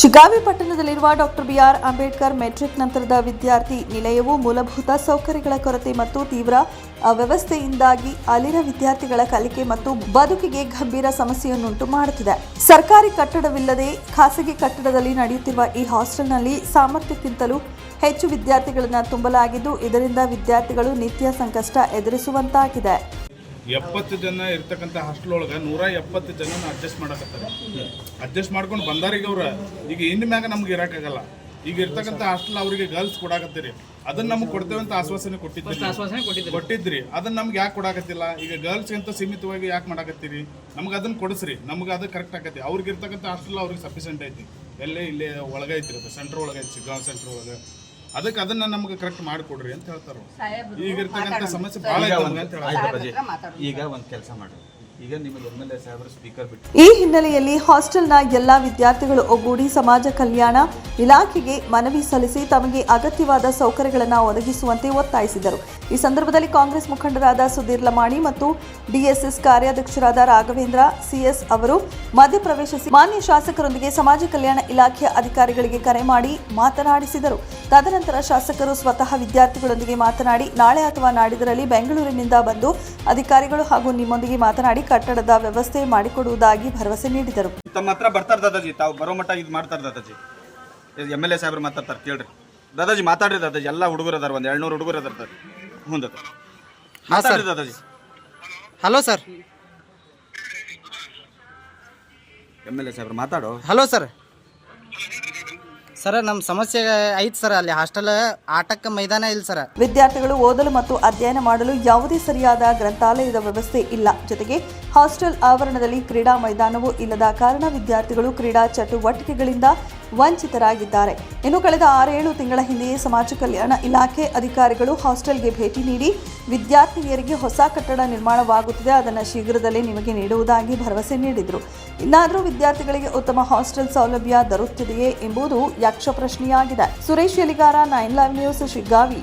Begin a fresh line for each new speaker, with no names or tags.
ಶಿಗಾವಿ ಪಟ್ಟಣದಲ್ಲಿರುವ doctor B R Ambedkar matric ನಂತರದ ವಿದ್ಯಾರ್ಥಿ ನಿಲಯವು ಮೂಲಭೂತ ಸೌಕರ್ಯಗಳ ಕೊರತೆ ಮತ್ತು ತೀವ್ರ ಅವ್ಯವಸ್ಥೆಯಿಂದಾಗಿ ಅಲ್ಲಿನ ವಿದ್ಯಾರ್ಥಿಗಳ ಕಲಿಕೆ ಮತ್ತು ಬದುಕಿಗೆ ಗಂಭೀರ ಸಮಸ್ಯೆಯನ್ನುಂಟು ಮಾಡುತ್ತಿದೆ. ಸರ್ಕಾರಿ ಕಟ್ಟಡವಿಲ್ಲದೆ ಖಾಸಗಿ ಕಟ್ಟಡದಲ್ಲಿ ನಡೆಯುತ್ತಿರುವ ಈ ಹಾಸ್ಟೆಲ್ನಲ್ಲಿ ಸಾಮರ್ಥ್ಯಕ್ಕಿಂತಲೂ ಹೆಚ್ಚು ವಿದ್ಯಾರ್ಥಿಗಳನ್ನು ತುಂಬಲಾಗಿದ್ದು ಇದರಿಂದ ವಿದ್ಯಾರ್ಥಿಗಳು ನಿತ್ಯ ಸಂಕಷ್ಟ ಎದುರಿಸುವಂತಾಗಿದೆ.
ಎಪ್ಪತ್ತು ಜನ ಇರ್ತಕ್ಕಂಥ ಹಾಸ್ಟೆಲ್ ಒಳಗೆ ನೂರ ಎಪ್ಪತ್ತು ಜನನ ಅಡ್ಜಸ್ಟ್ ಮಾಡಕತ್ತಾರೆ. ಅಡ್ಜಸ್ಟ್ ಮಾಡ್ಕೊಂಡು ಬಂದಾರಿಗೆ ಅವ್ರ ಈಗ ಇನ್ನು ಮ್ಯಾಗ ನಮ್ಗೆ ಇರೋಕ್ಕಾಗಲ್ಲ ಈಗ ಇರ್ತಕ್ಕಂಥ ಹಾಸ್ಟೆಲ್ ಅವರಿಗೆ ಗರ್ಲ್ಸ್ ಕೊಡಾಕತ್ತೀರಿ. ಅದನ್ನ ನಮ್ಗೆ ಕೊಡ್ತೇವೆ ಅಂತ ಆಶ್ವಾಸನೆ ಕೊಟ್ಟಿದ್ರಿ
ಆಶ್ವಾಸನೆ ಕೊಟ್ಟಿದ್ರು
ಕೊಟ್ಟಿದ್ರಿ ಅದನ್ನ ನಮ್ಗೆ ಯಾಕೆ ಕೊಡಾಕತ್ತಿಲ್ಲ? ಈಗ ಗರ್ಲ್ಸ್ ಅಂತ ಸೀಮಿತವಾಗಿ ಯಾಕೆ ಮಾಡಾಕತ್ತೀರಿ? ನಮ್ಗೆ ಅದನ್ನ ಕೊಡಿಸ್ರಿ. ನಮ್ಗೆ ಅದು ಕರೆಕ್ಟ್ ಆಗತ್ತೆ. ಅವ್ರಿಗೆ ಇರ್ತಕ್ಕಂಥ ಹಾಸ್ಟೆಲ್ ಅವ್ರಿಗೆ ಸಫಿಷಿಯೆಂಟ್ ಐತಿ. ಎಲ್ಲೇ ಇಲ್ಲೇ ಒಳಗೆ ಐತಿ ಅದು. ಸೆಂಟ್ರ್ ಒಳಗೆ ಐತಿ ಗಾಂವ್ ಸೆಂಟ್ರ್ ಒಳಗೆ. ಅದಕ್ಕೆ ಅದನ್ನ ನಮ್ಗೆ ಕರೆಕ್ಟ್ ಮಾಡಿಕೊಡ್ರಿ ಅಂತ ಹೇಳ್ತಾರ ಈಗ ಇರ್ತಕ್ಕಂಥ ಸಮಸ್ಯೆ ಭಾಳ ಅಂತ ಹೇಳಾಕತ್ತಾರೆ.
ಈಗ ಒಂದು ಕೆಲಸ ಮಾಡಿ
ಈ ಹಿನ್ನೆಲೆಯಲ್ಲಿ ಹಾಸ್ಟೆಲ್ನ ಎಲ್ಲ ವಿದ್ಯಾರ್ಥಿಗಳು ಒಗ್ಗೂಡಿ ಸಮಾಜ ಕಲ್ಯಾಣ ಇಲಾಖೆಗೆ ಮನವಿ ಸಲ್ಲಿಸಿ ತಮಗೆ ಅಗತ್ಯವಾದ ಸೌಕರ್ಯಗಳನ್ನು ಒದಗಿಸುವಂತೆ ಒತ್ತಾಯಿಸಿದರು. ಈ ಸಂದರ್ಭದಲ್ಲಿ ಕಾಂಗ್ರೆಸ್ ಮುಖಂಡರಾದ ಸುಧೀರ್ ಲಮಾಣಿ ಮತ್ತು ಡಿಎಸ್ಎಸ್ ಕಾರ್ಯಾಧ್ಯಕ್ಷರಾದ ರಾಘವೇಂದ್ರ ಸಿಎಸ್ ಅವರು ಮಧ್ಯಪ್ರವೇಶಿಸಿ ಮಾನ್ಯ ಶಾಸಕರೊಂದಿಗೆ ಸಮಾಜ ಕಲ್ಯಾಣ ಇಲಾಖೆಯ ಅಧಿಕಾರಿಗಳಿಗೆ ಕರೆ ಮಾಡಿ ಮಾತನಾಡಿಸಿದರು. ತದನಂತರ ಶಾಸಕರು ಸ್ವತಃ ವಿದ್ಯಾರ್ಥಿಗಳೊಂದಿಗೆ ಮಾತನಾಡಿ, ನಾಳೆ ಅಥವಾ ನಾಡಿದರಲ್ಲಿ ಬೆಂಗಳೂರಿನಿಂದ ಬಂದು ಅಧಿಕಾರಿಗಳು ಹಾಗೂ ನಿಮ್ಮೊಂದಿಗೆ ಮಾತನಾಡಿ ಕಟ್ಟಡದ ವ್ಯವಸ್ಥೆ ಮಾಡಿಕೊಡುವುದಾಗಿ ಭರವಸೆ ನೀಡಿದರು.
ತಮ್ಮ ಹತ್ರ ಬರ್ತಾರೆ ದಾದಾಜಿ ತಾವು ಬರೋ ಮಟ್ಟ ಇದು ಮಾಡ್ತಾರೆ ದಾದಾಜಿ. ಎಂ ಎಲ್ ಎ ಸಾಹೇಬ್ರು ಮಾತಾಡ್ತಾರೆ ಕೇಳ್ರಿ. ದಾದಾಜಿ ಮಾತಾಡ್ರಿ ದಾದಾಜಿ ಎಲ್ಲ ಹುಡುಗರು ಅದಾರ ಒಂದು ಎರಡ್ನೂರು ಹುಡುಗರು ಅದಾರ ಹ್ಞೂ ದಾದ ಮಾತಾಡ್ರಿ Dadaji.
Hello sir.
M L A ಸಾಹೇಬ್ರು ಮಾತಾಡೋ.
Hello sir. ಸರ್ ನಮ್ಮ ಸಮಸ್ಯೆ ಐತ್ ಸರ್ ಅಲ್ಲಿ ಹಾಸ್ಟೆಲ್, ಆಟಕ್ಕೆ ಮೈದಾನ ಇಲ್ಲ ಸರ್.
ವಿದ್ಯಾರ್ಥಿಗಳು ಓದಲು ಮತ್ತು ಅಧ್ಯಯನ ಮಾಡಲು ಯಾವುದೇ ಸರಿಯಾದ ಗ್ರಂಥಾಲಯದ ವ್ಯವಸ್ಥೆ ಇಲ್ಲ. ಜೊತೆಗೆ ಹಾಸ್ಟೆಲ್ ಆವರಣದಲ್ಲಿ ಕ್ರೀಡಾ ಮೈದಾನವೂ ಇಲ್ಲದ ಕಾರಣ ವಿದ್ಯಾರ್ಥಿಗಳು ಕ್ರೀಡಾ ಚಟುವಟಿಕೆಗಳಿಂದ ವಂಚಿತರಾಗಿದ್ದಾರೆ. ಇನ್ನು ಕಳೆದ ಆರೇಳು ತಿಂಗಳ ಹಿಂದೆಯೇ ಸಮಾಜ ಕಲ್ಯಾಣ ಇಲಾಖೆ ಅಧಿಕಾರಿಗಳು ಹಾಸ್ಟೆಲ್ಗೆ ಭೇಟಿ ನೀಡಿ ವಿದ್ಯಾರ್ಥಿನಿಯರಿಗೆ ಹೊಸ ಕಟ್ಟಡ ನಿರ್ಮಾಣವಾಗುತ್ತಿದೆ. ಅದನ್ನು ಶೀಘ್ರದಲ್ಲೇ ನಿಮಗೆ ನೀಡುವುದಾಗಿ ಭರವಸೆ ನೀಡಿದರು. ಇನ್ನಾದರೂ ವಿದ್ಯಾರ್ಥಿಗಳಿಗೆ ಉತ್ತಮ ಹಾಸ್ಟೆಲ್ ಸೌಲಭ್ಯ ದೊರೆಯುತ್ತಿದೆಯೇ ಎಂಬುದು ಯಕ್ಷ ಪ್ರಶ್ನೆಯಾಗಿದೆ Suresh Yaligara nine live news, Shiggavi.